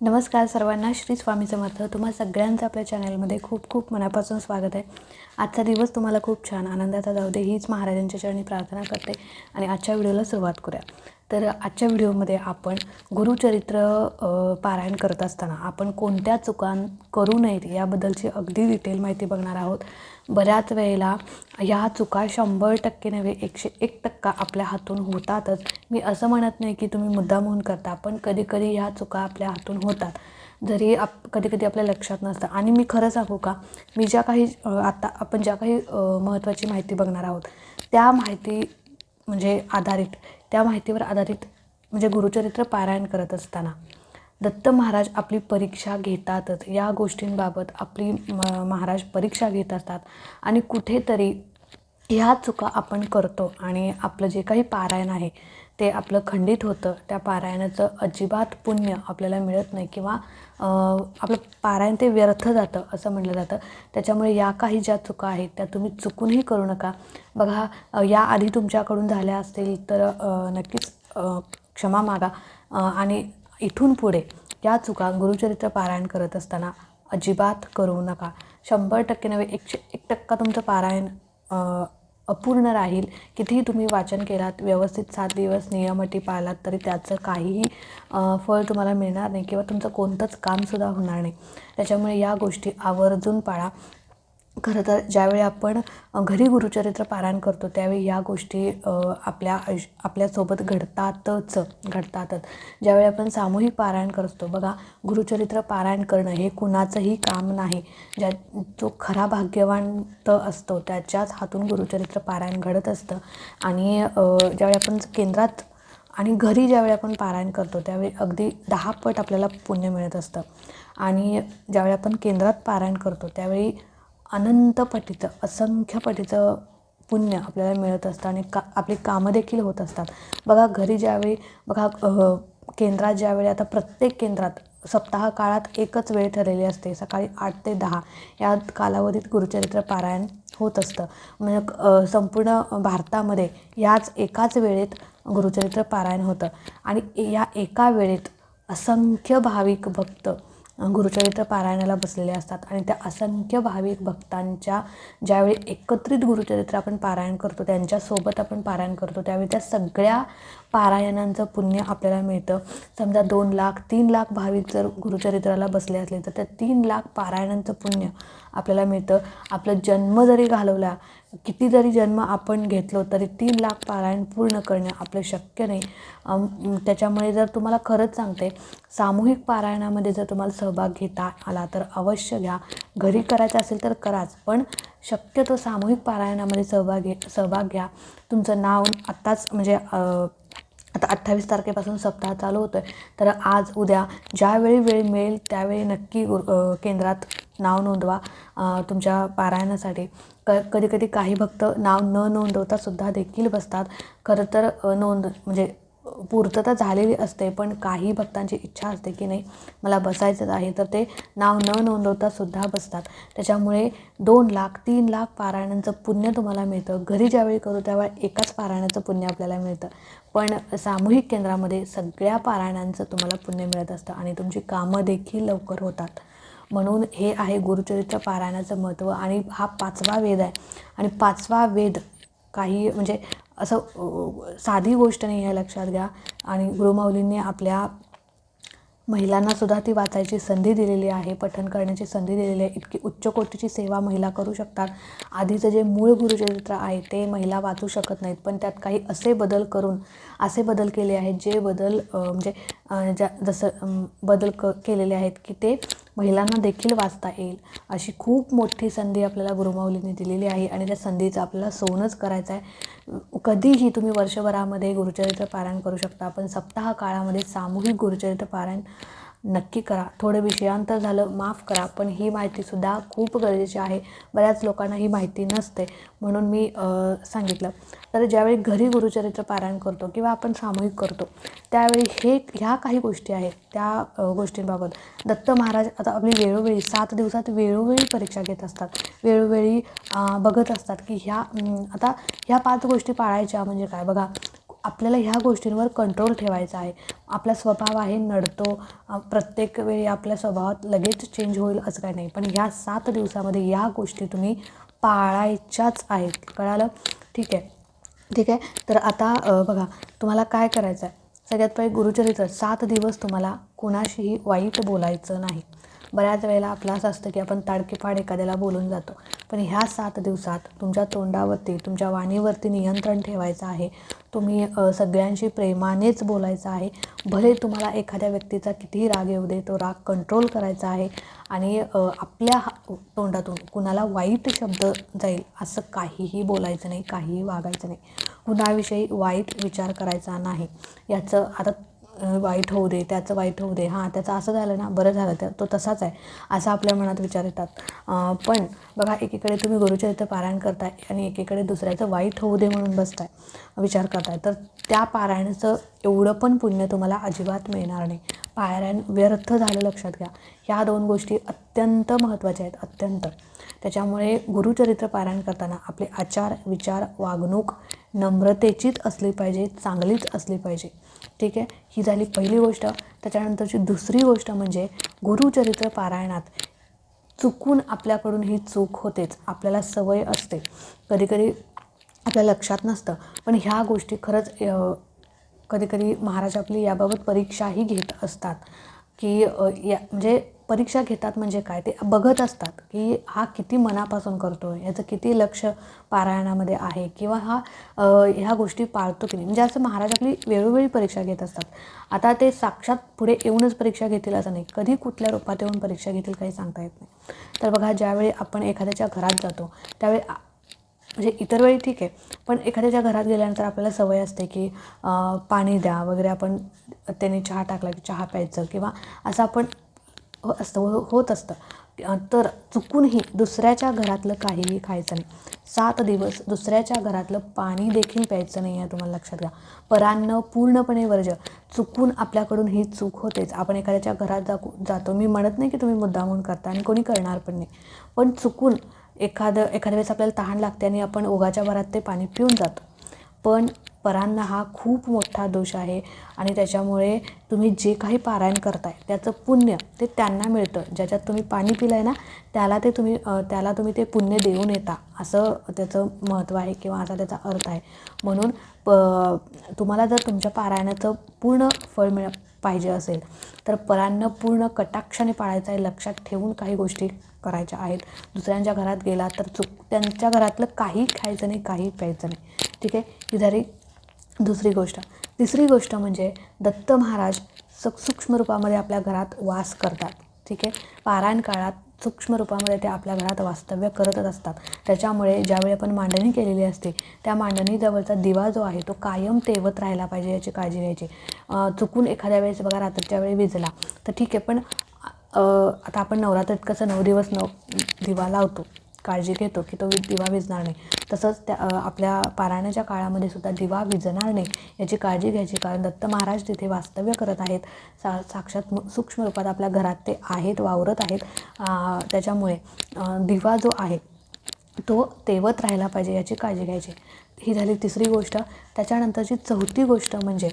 नमस्कार सर्वांना श्री स्वामी समर्थ. तुम्हा सगळ्यांचं आपल्या चॅनलमध्ये खूप खूप मनापासून स्वागत आहे. आजचा दिवस तुम्हाला खूप छान आनंदाचा जाऊ दे हीच महाराजांच्या चरणी प्रार्थना करते. आणि आजच्या व्हिडिओला सुरुवात करूया. तर आजच्या व्हिडिओमध्ये आपण गुरुचरित्र पारायण करत असताना आपण कोणत्या चुका करू नयेत याबद्दलची अगदी डिटेल माहिती बघणार आहोत. बऱ्याच वेळेला ह्या चुका शंभर टक्के नव्हे एकशे एक टक्का आपल्या हातून होतातच. मी असं म्हणत नाही की तुम्ही मुद्दामहून म्हणून करता पण कधीकधी ह्या चुका आपल्या हातून होतात. जरी आप कधी कधी आपल्या लक्षात नसतं. आणि मी खरं सांगू का? मी ज्या काही आता आपण ज्या काही महत्त्वाची माहिती बघणार आहोत त्या माहिती म्हणजे आधारित त्या माहितीवर आधारित म्हणजे गुरुचरित्र पारायण करत असताना. दत्त महाराज आपली परीक्षा घेतातच. या गोष्टींबाबत आपली महाराज परीक्षा घेत असतात. आणि कुठेतरी ह्या चुका आपण करतो आणि आपलं जे काही पारायण आहे ते आपलं खंडित होतं. त्या पारायणाचं अजिबात पुण्य आपल्याला मिळत नाही किंवा आपलं पारायण ते व्यर्थ जातं असं म्हटलं जातं. त्याच्यामुळे या काही ज्या चुका आहेत त्या तुम्ही चुकूनही करू नका. बघा याआधी तुमच्याकडून झाल्या असतील तर नक्कीच क्षमा मागा. आणि इथून पुढे या चुका गुरुचरित्र पारायण करत असताना अजिबात करू नका. शंभर टक्के नव्हे एकशे एक टक्का तुमचं पारायण अपूर्ण राहील. कितीही तुम्ही वाचन केलात व्यवस्थित सात दिवस नियमटी पाळलात तरी त्याचं काहीही फळ तुम्हाला मिळणार नाही किंवा तुमचं कोणतंच कामसुद्धा होणार नाही. त्याच्यामुळे या गोष्टी आवर्जून पाळा. खरं तर ज्यावेळी आपण घरी गुरुचरित्र पारायण करतो त्यावेळी या गोष्टी आपल्या आयुष्य आपल्यासोबत घडतातच घडतातच. ज्यावेळी आपण सामूहिक पारायण करतो बघा गुरुचरित्र पारायण करणं हे कुणाचंही काम नाही. ज्या जो खरा भाग्यवंत असतो त्याच्याच हातून गुरुचरित्र पारायण घडत असतं. आणि ज्यावेळी आपण केंद्रात आणि घरी ज्यावेळी आपण पारायण करतो त्यावेळी अगदी दहा पट आपल्याला पुण्य मिळत असतं. आणि ज्यावेळी आपण केंद्रात पारायण करतो त्यावेळी अनंत पटीचं असंख्य पटीचं पुण्य आपल्याला मिळत असतं आणि का आपली कामं देखील होत असतात. बघा घरी ज्यावेळी बघा केंद्रात ज्यावेळी आता प्रत्येक केंद्रात सप्ताह काळात एकच वेळ ठरलेली असते सकाळी आठ ते दहा. या कालावधीत गुरुचरित्र पारायण होत असतं. म्हणजे संपूर्ण भारतामध्ये याच एकाच वेळेत गुरुचरित्र पारायण होतं. आणि या एका वेळेत असंख्य भाविक भक्त गुरुचरित्र पारायणाला बसलेले असतात. आणि त्या असंख्य भाविक भक्तांच्या ज्यावेळी एकत्रित गुरुचरित्र आपण पारायण करतो त्यांच्यासोबत आपण पारायण करतो त्यावेळी त्या सगळ्या पारायणांचं पुण्य आपल्याला मिळतं. समजा दोन लाख तीन लाख भाविक जर गुरुचरित्राला बसले असले तर त्या तीन लाख पारायणांचं पुण्य आपल्याला मिळतं. आपलं जन्म जरी घालवला किती जरी जन्म आपण घेतलो तरी तीन लाख पारायण पूर्ण करणं आपलं शक्य नाही. त्याच्यामुळे जर तुम्हाला खरंच सांगते सामूहिक पारायणामध्ये जर तुम्हाला सहभाग घेता आला तर अवश्य घ्या. घरी करायचं असेल तर कराच पण शक्यतो सामूहिक पारायणामध्ये सहभाग घे सहभाग घ्या. तुमचं नाव आत्ताच म्हणजे आता अठ्ठावीस तारखेपासून सप्ताह चालू होतो आहे तर आज उद्या ज्यावेळी वेळ मिळेल त्यावेळी नक्की गुरु केंद्रात नाव नोंदवा. तुमच्या पारायणासाठी. क कधी कधी काही भक्त नाव न नोंदवता सुद्धा देखील बसतात. खरं तर नोंद म्हणजे पूर्तता झालेली असते पण काही भक्तांची इच्छा असते की नाही मला बसायचंच आहे तर ते नाव न नोंदवता सुद्धा बसतात. त्याच्यामुळे दोन लाख तीन लाख पारायणांचं पुण्य तुम्हाला मिळतं. घरी ज्यावेळी करू त्यावेळी एकाच पारायणाचं पुण्य आपल्याला मिळतं. पण सामूहिक केंद्रामध्ये सगळ्या पारायणांचं तुम्हाला पुण्य मिळत असतं आणि तुमची कामं देखील लवकर होतात. म्हणून हे आहे गुरुचरित्र पारायणाचं महत्त्व आणि हा पाचवा वेद आहे. आणि पाचवा वेद काही म्हणजे असं साधी गोष्ट नाही आहे लक्षात घ्या. आणि गुरुमाऊलींनी आपल्या महिलांना सुद्धा ती वाचायची संधी दिलेली आहे पठण करण्याची संधी दिलेली आहे. इतकी उच्च कोटीची सेवा महिला करू शकतात. आधीचं जे मूळ गुरुचरित्र आहे ते महिला वाचू शकत नाहीत. पण त्यात काही असे बदल करून असे बदल केले आहेत जे बदल म्हणजे ज्या जसं बदल क केलेले आहेत की ते महिलांना देखील वाचता येईल. अशी खूप मोठी संधी आपल्याला गुरुमाऊलीने दिलेली आहे आणि त्या संधीचं आपल्याला सोनच करायचं आहे कधीही तुम्ही वर्षभरामध्ये गुरुचरित्र पारायण करू शकता. पण सप्ताह काळामध्ये सामूहिक गुरुचरित्र पारायण नक्की करा. थोडं विषयांतर झालं माफ करा पण ही माहितीसुद्धा खूप गरजेची आहे. बऱ्याच लोकांना ही माहिती नसते म्हणून मी सांगितलं. तर ज्यावेळी घरी गुरुचरित्र पारायण करतो किंवा आपण सामूहिक करतो त्यावेळी हे ह्या काही गोष्टी आहेत. त्या गोष्टींबाबत दत्त महाराज आता आपली वेळोवेळी सात दिवसात वेळोवेळी परीक्षा घेत असतात. वेळोवेळी बघत असतात की ह्या आता ह्या पाच गोष्टी पाळायच्या म्हणजे काय? बघा आपल्याला ह्या गोष्टींवर कंट्रोल ठेवायचा आहे. आपला स्वभाव आहे नडतो. प्रत्येक वेळी आपल्या स्वभावात लगेच चेंज होईल असं काही नाही. पण ह्या सात दिवसामध्ये या गोष्टी तुम्ही पाळायच्याच आहेत. कळालं? ठीक आहे. ठीक आहे. तर आता बघा तुम्हाला काय करायचं आहे सगळ्यात पहिले गुरुचरित्र सात दिवस तुम्हाला कुणाशीही वाईट बोलायचं नाही. बऱ्याच वेळेला आपलं असं असतं की आपण ताडकेपाड एखाद्याला बोलून जातो. पण ह्या सात दिवसात तुमच्या तोंडावरती तुमच्या वाणीवरती नियंत्रण ठेवायचं आहे. तुम्ही सगळ्यांशी प्रेमानेच बोलायचं आहे. भले तुम्हाला एखाद्या व्यक्तीचा कितीही राग येऊ दे तो राग कंट्रोल करायचा आहे आणि आपल्या हा- तोंडातून कुणाला वाईट शब्द जाईल असं काहीही बोलायचं नाही काहीही वागायचं नाही. कुणाविषयी वाईट विचार करायचा नाही. याचं आता वाईट होऊ दे त्याचं वाईट होऊ दे हां त्याचं असं झालं ना बरं झालं तर तो तसाच आहे असं आपल्या मनात विचार येतात. पण बघा एकीकडे तुम्ही गुरुचरित्र पारायण करताय आणि एकीकडे दुसऱ्याचं वाईट होऊ दे म्हणून बसताय विचार करताय. तर त्या पारायणाचं एवढं पण पुण्य तुम्हाला अजिबात मिळणार नाही. पारायण व्यर्थ झालं लक्षात घ्या. ह्या दोन गोष्टी अत्यंत महत्त्वाच्या आहेत अत्यंत. त्याच्यामुळे गुरुचरित्र पारायण करताना आपले आचार विचार वागणूक नम्रतेचीच असली पाहिजे चांगलीच असली पाहिजे. ठीक आहे? ही झाली पहिली गोष्ट. त्याच्यानंतरची दुसरी गोष्ट म्हणजे गुरुचरित्र पारायणात चुकून आपल्याकडून ही चूक होतेच. आपल्याला सवय असते. कधीकधी आपल्या लक्षात नसतं. पण ह्या गोष्टी खरंच कधीकधी महाराज आपली याबाबत परीक्षाही घेत असतात. की या म्हणजे परीक्षा घेतात म्हणजे काय? ते बघत असतात की हा किती मनापासून करतो आहे याचं किती लक्ष पारायणामध्ये आहे किंवा हा ह्या गोष्टी पाळतो की नाही? म्हणजे असं महाराज आपली वेळोवेळी परीक्षा घेत असतात. आता ते साक्षात पुढे येऊनच परीक्षा घेतील असं नाही. कधी कुठल्या रूपात येऊन परीक्षा घेतील काही सांगता येत नाही. तर बघा ज्यावेळी आपण एखाद्याच्या घरात जातो त्यावेळी म्हणजे इतर वेळी ठीक आहे पण एखाद्याच्या घरात गेल्यानंतर आपल्याला सवय असते की पाणी द्या वगैरे आपण त्याने चहा टाकला की चहा प्यायचं किंवा असं आपण असतं हो होत असतं. तर चुकूनही दुसऱ्याच्या घरातलं काहीही खायचं नाही. सात दिवस दुसऱ्याच्या घरातलं पाणी देखील प्यायचं नाही आहे तुम्हाला लक्षात घ्या. परान्न पूर्णपणे वर्ज चुकून आपल्याकडून ही चूक होतेच. आपण एखाद्याच्या घरात जाकू जातो. मी म्हणत नाही की तुम्ही मुद्दामून करता आणि कोणी करणार पण नाही. पण चुकून एखादं एखाद्या वेळेस आपल्याला तहान लागते आणि आपण ओघाच्या भरात ते पाणी पिऊन जातो. पण परांना हा खूप मोठा दोष आहे आणि त्याच्यामुळे तुम्ही जे काही पारायण करताय त्याचं पुण्य ते त्यांना मिळतं. ज्याच्यात तुम्ही पाणी पिलं आहे ना त्याला ते तुम्ही त्याला तुम्ही ते पुण्य देऊन येता. असं त्याचं महत्त्व आहे किंवा असा त्याचा अर्थ आहे. म्हणून प तुम्हाला जर तुमच्या पारायणाचं पूर्ण फळ मिळ पाहिजे असेल तर परांना पूर्ण कटाक्षाने पाळायचं आहे लक्षात ठेवून काही गोष्टी करायच्या आहेत. दुसऱ्यांच्या घरात गेला तर चुक त्यांच्या घरातलं काही खायचं नाही काही प्यायचं नाही. ठीक आहे? की जरी दुसरी गोष्ट. तिसरी गोष्ट म्हणजे दत्त महाराज स सूक्ष्म रूपामध्ये आपल्या घरात वास करतात. ठीक आहे? पारायण काळात सूक्ष्म रूपामध्ये ते आपल्या घरात वास्तव्य करतच असतात. त्याच्यामुळे ज्यावेळी आपण मांडणी केलेली असते त्या मांडणीजवळचा दिवा जो आहे तो कायम तेवत राहिला पाहिजे याची काळजी घ्यायची. चुकून एखाद्या वेळेस बघा रात्रीच्या वेळी विजला तर ठीक आहे पण आता आपण नवरात्रीत कसं नऊ दिवस नऊ दिवा लावतो. काळजी घेतो की तो दिवा विजणार नाही. तसंच त्या आपल्या पारायणाच्या काळामध्ये सुद्धा दिवा विजणार नाही याची काळजी घ्यायची. कारण दत्त महाराज तिथे वास्तव्य करत आहेत सा साक्षात सूक्ष्म रूपात आपल्या घरात ते आहेत वावरत आहेत. त्याच्यामुळे दिवा जो आहे तो तेवत राहायला पाहिजे याची काळजी घ्यायची. ही झाली तिसरी गोष्ट. त्याच्यानंतरची चौथी गोष्ट म्हणजे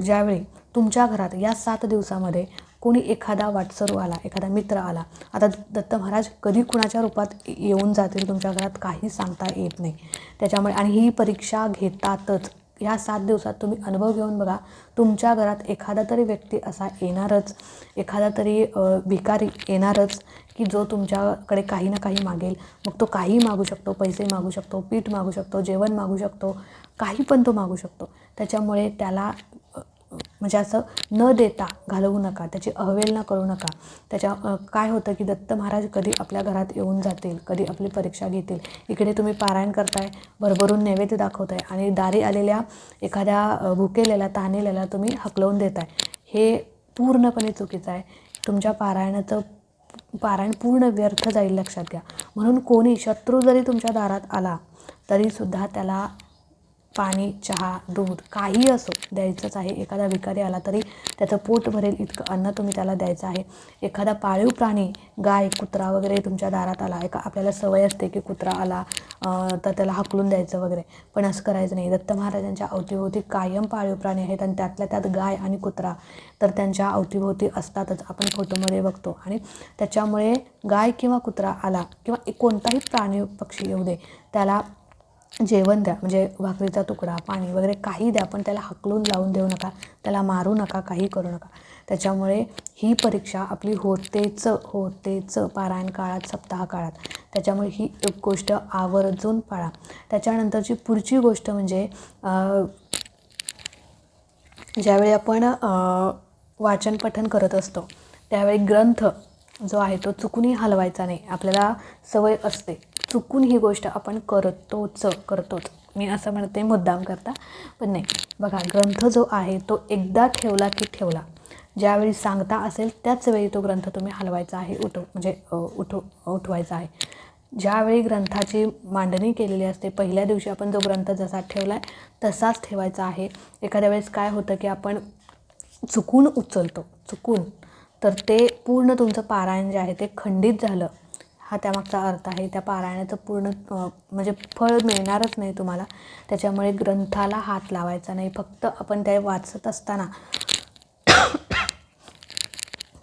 ज्यावेळी तुमच्या घरात या सात दिवसामध्ये कोणी एखादा वाटसरू आला एखादा मित्र आला आता दत्त महाराज कधी कुणाच्या रूपात येऊन जातील तुमच्या घरात काही सांगता येत नाही. त्याच्यामुळे आणि ही परीक्षा घेतातच. ह्या सात दिवसात तुम्ही अनुभव घेऊन बघा तुमच्या घरात एखादा तरी व्यक्ती असा येणारच एखादा तरी भिकारी येणारच की जो तुमच्याकडे काही ना काही मागेल. मग तो काही मागू शकतो पैसे मागू शकतो पीठ मागू शकतो जेवण मागू शकतो काही पण तो मागू शकतो. त्याच्यामुळे त्याला म्हणजे असं न देता घालवू नका त्याची अहवेल न करू नका. त्याच्या काय होतं की दत्त महाराज कधी आपल्या घरात येऊन जातील कधी आपली परीक्षा घेतील इकडे तुम्ही पारायण करताय भरभरून नैवेद्य दाखवताय आणि दारी आलेल्या एखाद्या भुकेलेल्या तहानेलेला तुम्ही हकलवून देताय. हे पूर्णपणे चुकीचं आहे. तुमच्या पारायणाचं पारायण पूर्ण व्यर्थ जाईल लक्षात घ्या. म्हणून कोणी शत्रू जरी तुमच्या दारात आला तरीसुद्धा त्याला पाणी चहा दूध काही असो द्यायचंच आहे. एखादा भिकारी आला तरी त्याचं पोट भरेल इतकं अन्न तुम्ही त्याला द्यायचं आहे. एखादा पाळीव प्राणी गाय कुत्रा वगैरे तुमच्या दारात आला एका आपल्याला सवय असते की कुत्रा आला तर त्याला हाकलून द्यायचं वगैरे. पण असं करायचं नाही. दत्त महाराजांच्या अवतीभोवती कायम पाळीव प्राणी आहेत आणि त्यातल्या त्यात गाय आणि कुत्रा तर त्यांच्या अवतीभोवती असतातच. आपण फोटोमध्ये बघतो. आणि त्याच्यामुळे गाय किंवा कुत्रा आला किंवा कोणताही प्राणी पक्षी येऊ दे त्याला जेवण द्या म्हणजे भाकरीचा तुकडा पाणी वगैरे काही द्या पण त्याला हकलून लावून देऊ नका त्याला मारू नका काही करू नका. त्याच्यामुळे ही परीक्षा आपली होतेच होतेच पारायण काळात सप्ताह काळात. त्याच्यामुळे ही एक गोष्ट आवर्जून पाळा. त्याच्यानंतरची पुढची गोष्ट म्हणजे ज्यावेळी आपण वाचन पठन करत असतो त्यावेळी ग्रंथ जो आहे तो चुकूनही हलवायचा नाही. आपल्याला सवय असते. चुकून ही गोष्ट आपण करतोच करतोच. मी असं म्हणते मुद्दाम करता. पण नाही. बघा ग्रंथ जो आहे तो एकदा ठेवला की ठेवला. ज्यावेळी सांगता असेल त्याच वेळी तो ग्रंथ तुम्ही हलवायचा आहे उठव म्हणजे उठव उठवायचा आहे. ज्यावेळी ग्रंथाची मांडणी केलेली असते पहिल्या दिवशी आपण जो ग्रंथ जसा ठेवला आहे तसाच ठेवायचा आहे. एखाद्या वेळेस काय होतं की आपण चुकून उचलतो. चुकून. तर ते पूर्ण तुमचं पारायण जे आहे ते खंडित झालं. हा त्यामागचा अर्थ आहे. त्या पारायणाचं पूर्ण म्हणजे फळ मिळणारच नाही तुम्हाला. त्याच्यामुळे ग्रंथाला हात लावायचा नाही. फक्त आपण त्या वाचत असताना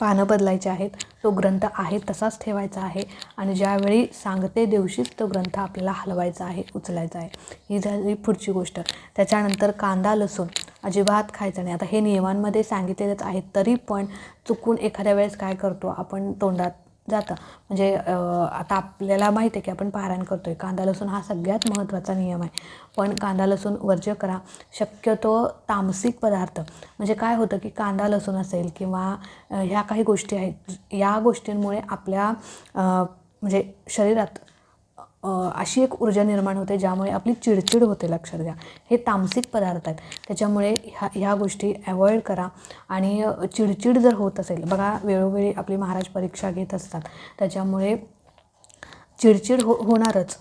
पानं बदलायचे आहेत. तो ग्रंथ आहे तसाच ठेवायचा आहे. आणि ज्यावेळी सांगते दिवशीच तो ग्रंथ आपल्याला हलवायचा आहे उचलायचा आहे. ही झाली पुढची गोष्ट. त्याच्यानंतर कांदा लसूण अजिबात खायचं नाही. आता हे नियमांमध्ये सांगितलेलेच आहेत तरी पण चुकून एखाद्या वेळेस काय करतो आपण? तोंडात जातं. म्हणजे आता आपल्याला माहिती आहे की आपण पारायण करतो आहे कांदा लसूण हा सगळ्यात महत्त्वाचा नियम आहे. पण कांदा लसूण वर्ज्य करा. शक्यतो तामसिक पदार्थ. म्हणजे काय होतं की कांदा लसूण असेल किंवा ह्या काही गोष्टी आहेत या गोष्टींमुळे आपल्या म्हणजे शरीरात अशी एक ऊर्जा निर्माण होते ज्यामुळे आपली चिडचिड होते लक्षात घ्या. हे तामसिक पदार्थ आहेत. त्याच्यामुळे ह्या ह्या गोष्टी अवॉइड करा. आणि चिडचिड जर होत असेल बघा वेळोवेळी आपली महाराज परीक्षा घेत असतात. त्याच्यामुळे चिडचिड हो होणारच.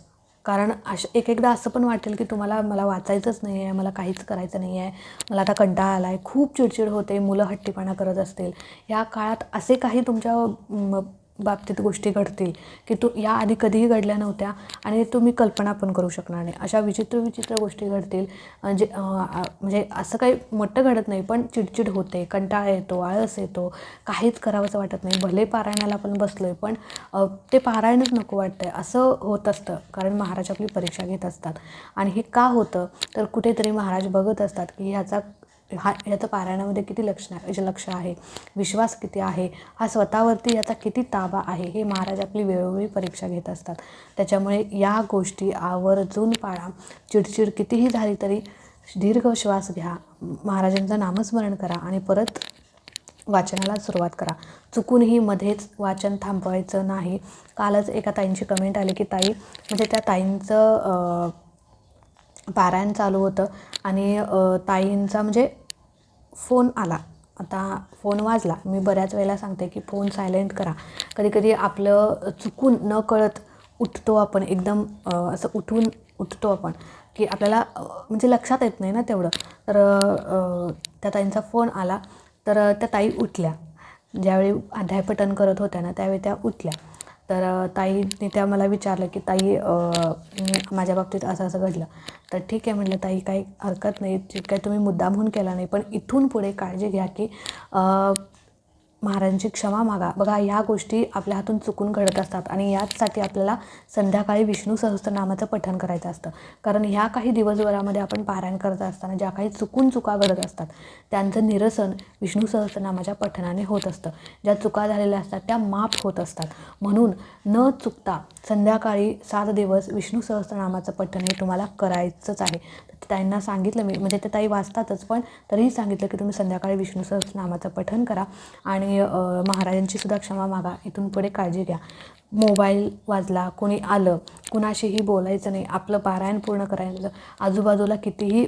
कारण अश एक एकदा असं पण वाटेल की तुम्हाला मला वाचायचंच नाही आहे मला काहीच करायचं नाही आहे मला आता कंटाळा आला आहे खूप चिडचिड होते मुलं हट्टीपणा करत असतील. या काळात असे काही तुमच्या बाबतीत गोष्टी घडतील की तू या आधी कधीही घडल्या नव्हत्या आणि तुम्ही कल्पना पण करू शकणार नाही. अशा विचित्र विचित्र गोष्टी घडतील. म्हणजे म्हणजे असं काही मोठं घडत नाही पण चिडचिड होते कंटाळा येतो आळस येतो. काहीच करावंसं वाटत नाही. भले पारायणाला आपण बसलो आहे पण ते पारायणच नको वाटतं आहे असं होत असतं कारण महाराज आपली परीक्षा घेत असतात. आणि हे का होतं? तर कुठेतरी महाराज बघत असतात की ह्याचा हा ह्याचं पारायणामध्ये किती लक्ष आहे लक्ष आहे? विश्वास किती आहे? हा स्वतःवरती याचा किती ताबा आहे? हे महाराज आपली वेळोवेळी परीक्षा घेत असतात. त्याच्यामुळे या गोष्टी आवर्जून पाळा. चिडचिड कितीही झाली तरी दीर्घ श्वास घ्या. महाराजांचं नामस्मरण करा आणि परत वाचनाला सुरुवात करा. चुकूनही मध्येच वाचन थांबवायचं नाही. कालच एका ताईंची कमेंट आली की ताई म्हणजे त्या ताईंचं पारायण चालू होतं आणि ताईंचा म्हणजे फोन आला. आता फोन वाजला. मी बऱ्याच वेळेला सांगते की फोन सायलेंट करा. कधी कधी आपलं चुकून न कळत उठतो आपण. एकदम असं उठून उठतो आपण की आपल्याला म्हणजे लक्षात येत नाही ना तेवढं. तर त्या ताईंचा फोन आला. तर त्या ताई उठल्या. ज्यावेळी अध्यायपठण करत होत्या ना त्यावेळी त्या उठल्या. तर ताईने त्या मला विचारलं की ताई माझ्या बाबतीत असं असं घडलं. तर ठीक आहे म्हटलं ताई काही हरकत नाही. जे काही तुम्ही मुद्दामहून केला नाही. पण इथून पुढे काळजी घ्या की महाराजांची क्षमा मागा. बघा या गोष्टी आपल्या हातून चुकून घडत असतात आणि याचसाठी आपल्याला संध्याकाळी विष्णू सहस्त्रनामाचं पठण करायचं असतं. कारण ह्या काही दिवसभरामध्ये आपण पारायण करत असताना ज्या काही चुकून चुका घडत असतात त्यांचं निरसन विष्णू सहस्त्रनामाच्या पठणाने होत असतं. ज्या चुका झालेल्या असतात त्या माफ होत असतात. म्हणून न चुकता संध्याकाळी सात दिवस विष्णू सहस्त्रनामाचं पठण हे तुम्हाला करायचंच आहे. तर सांगितलं मी म्हणजे ते ताई वाचतातच पण तरीही सांगितलं की तुम्ही संध्याकाळी विष्णू सहस्त्रनामाचं पठण करा आणि तुम्ही महाराजांची सुद्धा क्षमा मागा. इथून पुढे काळजी घ्या. मोबाईल वाजला कोणी आलं कुणाशीही बोलायचं नाही. आपलं पारायण पूर्ण करायचं आजूबाजूला कितीही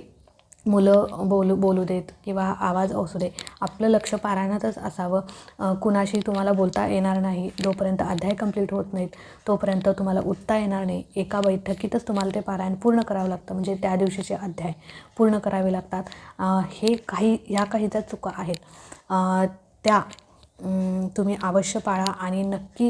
मुलं बोलू बोलू देत किंवा आवाज असू दे आपलं लक्ष पारायणातच असावं. कुणाशी तुम्हाला बोलता येणार नाही. जोपर्यंत अध्याय कंप्लीट होत नाहीत तोपर्यंत तुम्हाला उठता येणार नाही. एका बैठकीतच तुम्हाला ते पारायण पूर्ण करावं लागतं. म्हणजे त्या दिवशीचे अध्याय पूर्ण करावे लागतात. हे काही ह्या काही ज्या चुका आहेत. त्या तुम्ही अवश्य पाळा आणि नक्की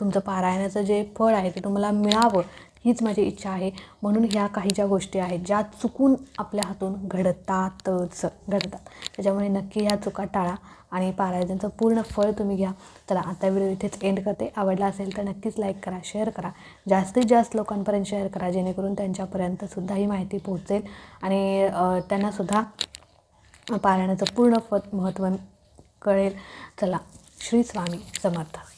तुमचं पारायणाचं जे फळ आहे ते तुम्हाला मिळावं हीच माझी इच्छा आहे. म्हणून ह्या काही ज्या गोष्टी आहेत ज्या चुकून आपल्या हातून घडतातच घडतात. त्याच्यामुळे नक्की ह्या चुका टाळा आणि पारायणाचं पूर्ण फळ तुम्ही घ्या. चला आता व्हिडिओ इथेच एंड करते. आवडला असेल तर नक्कीच लाईक करा शेअर करा. जास्तीत जास्त लोकांपर्यंत शेअर करा जेणेकरून त्यांच्यापर्यंतसुद्धा ही माहिती पोहोचेल आणि त्यांनासुद्धा पारायणाचं पूर्ण फत महत्त्व कळेल. चला श्री स्वामी समर्थ.